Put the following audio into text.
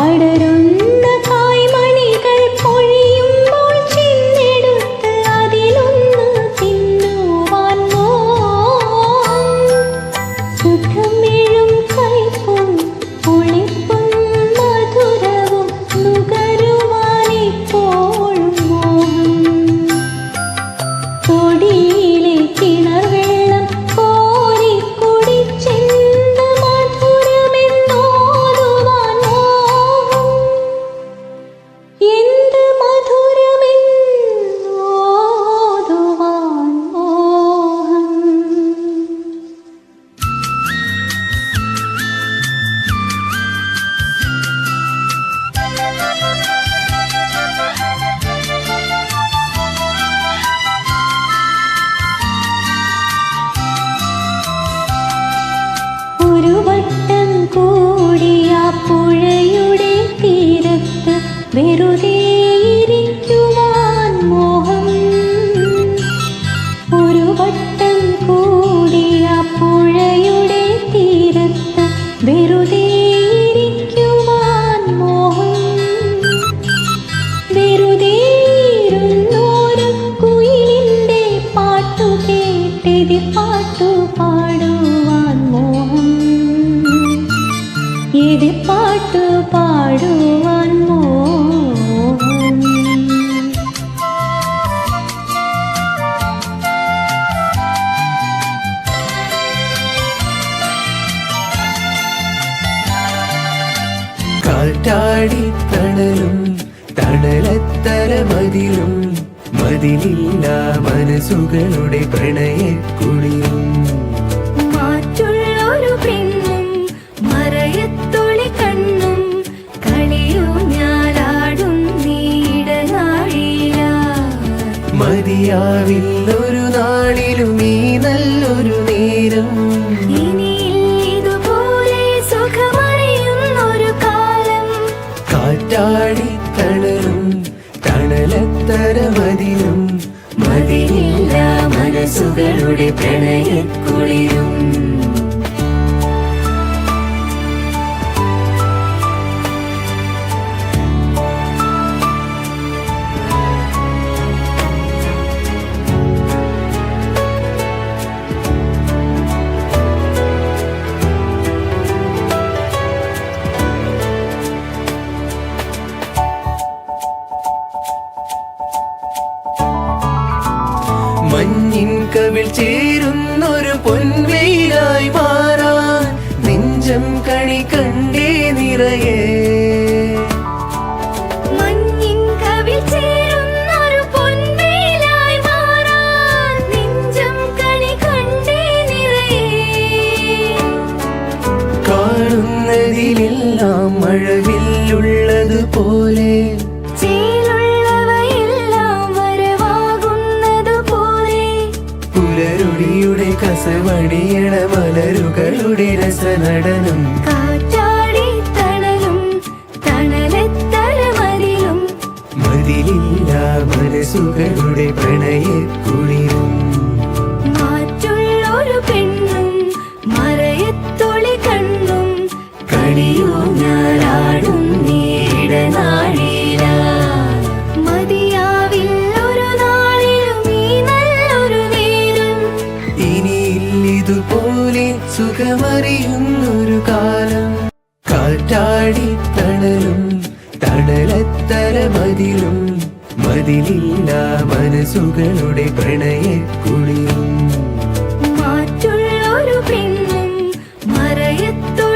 അടരുന്ന വെറുതെ കാറ്റാടി തണലും തണലത്തര മതിലും മതിലില്ല മനസ്സുകളുടെ പ്രണയക്കുളിയും മാറ്റുള്ളൊരു പെണ്ണും മറയത്തൊളി കണ്ണും കളിയും മതിയാവില്ലൊരു നാളിലും ഈ നല്ലൊരു നേരം. മനസ്സുകളുടെ പ്രണയക്കുളിരും. ചേരുന്നൊരു പൊൻവെയിലായി മാറാൻ നെഞ്ചം കണി കണ്ടേ നിറയേ. കാണുന്നതിലെല്ലാം മഴവില്ലുള്ളത് പോലെ പുലരുടിയുടെ കസവടിയണ മലരുകളുടെ രസനടനം. കാറ്റാടി തണലും തണലെത്തര മതിലും മതിലില്ല മനസ്സുകളുടെ പ്രണയക്കുളിരും. പോലെ സുഖമറിയുന്നൊരു കാലം. കാറ്റാടി തണലും തണലത്തര മതിലും മതിലില്ല മനസ്സുകളുടെ പ്രണയക്കുളിയും